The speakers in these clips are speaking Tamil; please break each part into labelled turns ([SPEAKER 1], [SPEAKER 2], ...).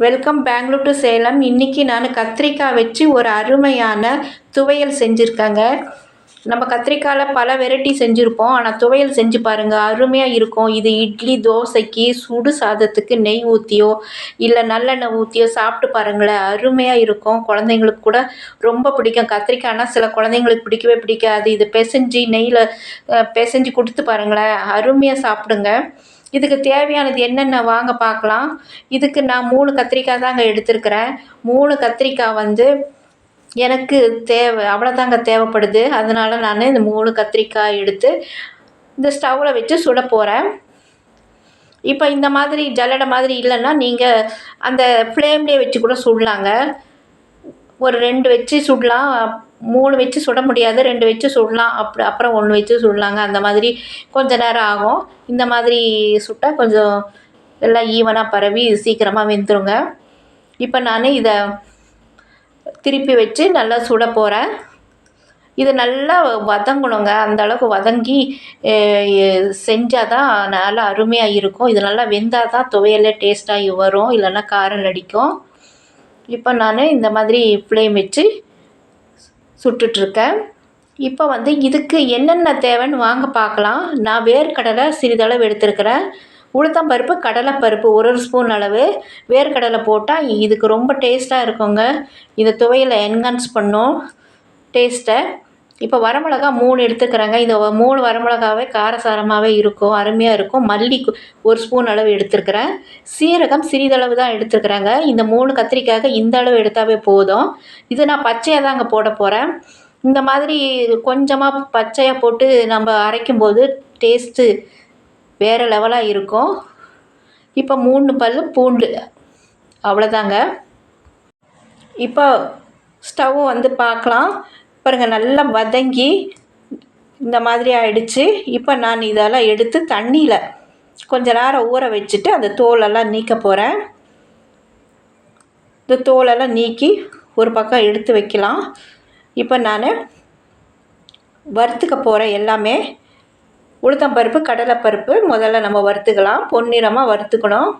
[SPEAKER 1] வெல்கம் பெங்களூர் டு சேலம் இன்றைக்கி நான் கத்திரிக்காய் வச்சு ஒரு அருமையான துவையல் செஞ்சுருக்கேங்க. நம்ம கத்திரிக்காயில் பல வெரைட்டி செஞ்சுருப்போம். ஆனால் துவையல் செஞ்சு பாருங்கள் அருமையாக இருக்கும். இது இட்லி தோசைக்கு சுடு சாதத்துக்கு நெய் ஊற்றியோ இல்லை நல்லெண்ணெய் ஊற்றியோ சாப்பிட்டு பாருங்களேன் அருமையாக இருக்கும். குழந்தைங்களுக்கு கூட ரொம்ப பிடிக்கும். கத்திரிக்காய்னா சில குழந்தைங்களுக்கு பிடிக்கவே பிடிக்காது. இது பிசைஞ்சு நெய்யில் பிசைஞ்சு கொடுத்து பாருங்களேன் அருமையாக சாப்பிடுங்க. இதுக்கு தேவையானது என்னென்ன வாங்க பார்க்கலாம். இதுக்கு நான் மூணு கத்திரிக்காய் தாங்க எடுத்திருக்கிறேன். மூணு கத்திரிக்காய் வந்து எனக்கு தேவை அவ்வளோதாங்க தேவைப்படுது. அதனால் நான் இந்த மூணு கத்திரிக்காய் எடுத்து இந்த ஸ்டவ்வில் வச்சு சுட போகிறேன் இப்போ இந்த மாதிரி ஜல்லடை மாதிரி இல்லைன்னா நீங்கள் அந்த ஃப்ளேம்லேயே வச்சு கூட சுடலாங்க. ஒரு ரெண்டு வச்சு சுடலாம். மூணு வச்சு சுட முடியாது ரெண்டு வச்சு சுடலாம். அப்படி அப்புறம் ஒன்று வச்சு சுடலாங்க. அந்த மாதிரி கொஞ்ச நேரம் ஆகும். இந்த மாதிரி சுட்டால் கொஞ்சம் எல்லாம் ஈவனாக பரவி சீக்கிரமாக வெந்துருங்க. இப்போ நான் இதை திருப்பி வச்சு நல்லா சுட போகிறேன் இது நல்லா வதங்கணுங்க. அந்த அளவுக்கு வதங்கி செஞ்சால் தான் நல்லா அருமையாக இருக்கும். இது நல்லா வெந்தால் தான் துவையலே டேஸ்ட்டாகி வரும். இல்லைன்னா காரம் அடிக்கும். இப்போ நான் இந்த மாதிரி ஃப்ளேம் வச்சு சுட்டுட்ருக்கேன். இப்போ வந்து இதுக்கு என்னென்ன தேவைன்னு வாங்க பார்க்கலாம். நான் வேர்க்கடலை சிறிதளவு எடுத்துருக்கிறேன். உளுத்தம்பருப்பு கடலைப்பருப்பு ஒரு ஒரு ஸ்பூன் அளவு. வேர்க்கடலை போட்டால் இதுக்கு ரொம்ப டேஸ்ட்டாக இருக்குங்க. இந்த துவையில் என்ஹான்ஸ் பண்ணும். டேஸ்ட்டை இப்போ வரமிளகா மூணு எடுத்துக்கிறேங்க. இந்த மூணு வரமிளகாவே காரசாரமாகவே இருக்கும் அருமையாக இருக்கும். மல்லி ஒரு ஸ்பூன் அளவு எடுத்துருக்கிறேன் சீரகம் சிறிதளவு தான் எடுத்துருக்குறேங்க இந்த மூணு கத்திரிக்காய்க்கு இந்த அளவு எடுத்தாவே போதும். இது நான் பச்சையாக தாங்க போட போகிறேன் இந்த மாதிரி கொஞ்சமாக பச்சையாக போட்டு நம்ம அரைக்கும்போது டேஸ்ட்டு வேறு லெவலாக இருக்கும். இப்போ மூணு பல் பூண்டு அவ்வளோதாங்க இப்போ ஸ்டவ் வந்து பார்க்கலாம் பாருங்கள் நல்லா வதங்கி இந்த மாதிரி ஆயிடுச்சு. இப்போ நான் இதெல்லாம் எடுத்து தண்ணியில் கொஞ்ச நேரம் ஊற வச்சுட்டு அந்த தோலெல்லாம் நீக்க போகிறேன் இந்த தோலெல்லாம் நீக்கி ஒரு பக்கம் எடுத்து வைக்கலாம். இப்போ நான் வறுத்துக்க போகிறேன் எல்லாமே. உளுத்தம்பருப்பு கடலைப்பருப்பு முதல்ல நம்ம வறுத்துக்கலாம். பொன்னிறமாக வறுத்துக்கணும்.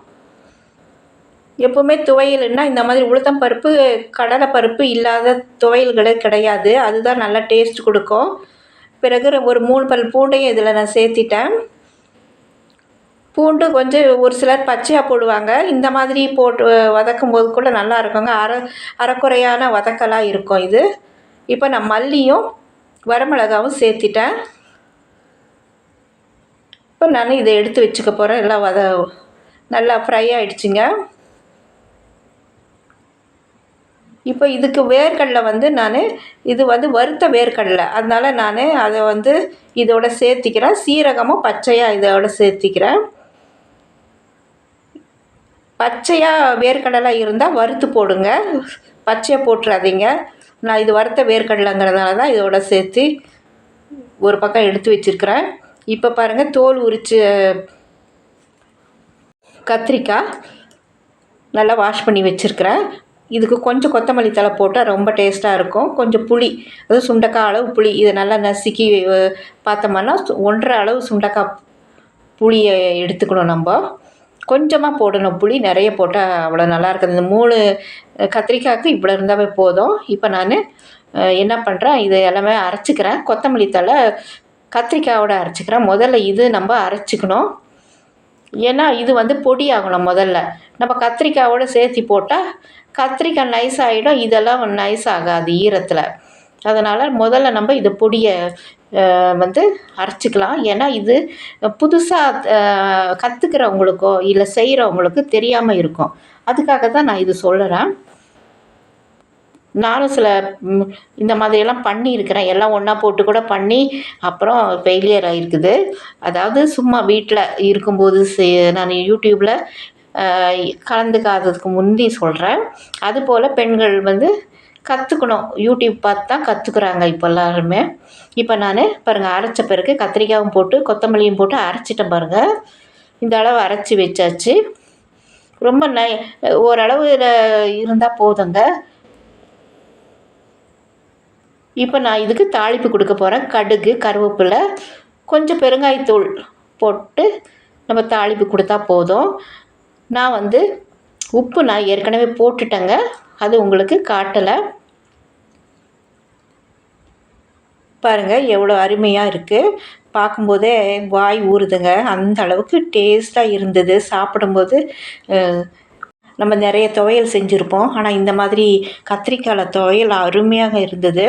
[SPEAKER 1] எப்போவுமே துவையல்னால் இந்த மாதிரி உளுத்தம் பருப்பு கடலை பருப்பு இல்லாத துவையல்களே கிடையாது. அதுதான் நல்லா டேஸ்ட் கொடுக்கும். பிறகு ஒரு மூணு பல் பூண்டையும் இதில் நான் சேர்த்திட்டேன். பூண்டு கொஞ்சம் ஒரு சிலர் பச்சையாக போடுவாங்க. இந்த மாதிரி போட்டு வதக்கும் போது கூட நல்லா இருக்குங்க. அரை அரைக்குறையான வதக்கலாக இருக்கும் இது. இப்போ நான் மல்லியும் வரமிளகாவும் சேர்த்திட்டேன். இப்போ நான் இதை எடுத்து வச்சுக்க போகிறேன் எல்லாம் வத நல்லா ஃப்ரை ஆகிடுச்சிங்க இப்போ இதுக்கு வேர்க்கடலை வந்து நான் இது வந்து வறுத்த வேர்க்கடலை அதனால் நான் அதை வந்து இதோட சேர்த்திக்கிறேன். சீரகமும் பச்சையாக இதோட சேர்த்திக்கிறேன். பச்சையாக வேர்க்கடலை இருந்தால் வறுத்து போடுங்க. பச்சையாக போட்டுறாதீங்க. நான் இது வறுத்த வேர்க்கடலைங்கிறதுனால தான் இதோட சேர்த்து ஒரு பக்கம் எடுத்து வச்சுருக்கிறேன். இப்போ பாருங்கள் தோல் உரித்து கத்திரிக்காய் நல்லா வாஷ் பண்ணி வச்சுருக்கிறேன். இதுக்கு கொஞ்சம் கொத்தமல்லி தழை போட்டால் ரொம்ப டேஸ்ட்டாக இருக்கும். கொஞ்சம் புளி அதாவது சுண்டக்காய் அளவு புளி இதை நல்லா நசுக்கி பார்த்தோம்னா ஒன்றரை அளவு சுண்டக்காய் புளியை எடுத்துக்கணும் நம்ம. கொஞ்சமாக போடணும் புளி நிறைய போட்டால் அவ்வளோ நல்லா இருக்குது. இந்த மூணு கத்திரிக்காய்க்கு இவ்வளோ இருந்தாவே போதும். இப்போ நான் என்ன பண்ணுறேன் இது எல்லாமே அரைச்சிக்கிறேன். கொத்தமல்லி தழை கத்திரிக்காயோட அரைச்சிக்கிறேன். முதல்ல இது நம்ம அரைச்சிக்கணும். ஏன்னா இது வந்து பொடி ஆகணும் முதல்ல. நம்ம கத்திரிக்காயோடு சேர்த்து போட்டால் கத்திரிக்காய் நைஸ் ஆகிடும் இதெல்லாம் நைஸ் ஆகாது ஈரத்தில். அதனால் முதல்ல நம்ம இது பொடியை வந்து அரைச்சிக்கலாம். ஏன்னா இது புதுசாக கற்றுக்கிறவங்களுக்கோ இல்லை செய்கிறவங்களுக்கு தெரியாமல் இருக்கும். அதுக்காக தான் நான் இது சொல்லுறேன் நானும் சில இந்த மாதிரியெல்லாம் பண்ணியிருக்கிறேன். எல்லாம் ஒன்றா போட்டு கூட பண்ணி அப்புறம் ஃபெயிலியர் ஆகிருக்குது அதாவது சும்மா வீட்டில் இருக்கும்போது செ நான் யூடியூப்பில் கலந்துக்காததுக்கு முந்தி சொல்கிறேன் அதுபோல் பெண்கள் வந்து கற்றுக்கணும் யூடியூப் பார்த்து தான் கற்றுக்குறாங்க இப்போ எல்லாருமே. இப்போ நான் பாருங்கள் அரைச்ச பிறகு கத்திரிக்காயும் போட்டு கொத்தமல்லியும் போட்டு அரைச்சிட்டேன் பாருங்கள் இந்த அளவு அரைச்சி வச்சாச்சு. ரொம்ப நை ஓரளவு இருந்தால் போதுங்க. இப்போ நான் இதுக்கு தாளிப்பு கொடுக்க போகிறேன் கடுகு கருவேப்பிலை கொஞ்சம் பெருங்காயத்தூள் போட்டு நம்ம தாளிப்பு கொடுத்தா போதும். நான் வந்து உப்பு நான் ஏற்கனவே போட்டுட்டேங்க. அது உங்களுக்கு காட்டலை. பாருங்கள் எவ்வளோ அருமையாக இருக்குது பார்க்கும்போதே வாய் ஊறுதுங்க. அந்த அளவுக்கு டேஸ்ட்டாக இருந்தது. சாப்பிடும்போது நம்ம நிறைய துவையல் செஞ்சுருப்போம். ஆனால் இந்த மாதிரி கத்திரிக்காயில் துவையல் அருமையாக இருந்தது.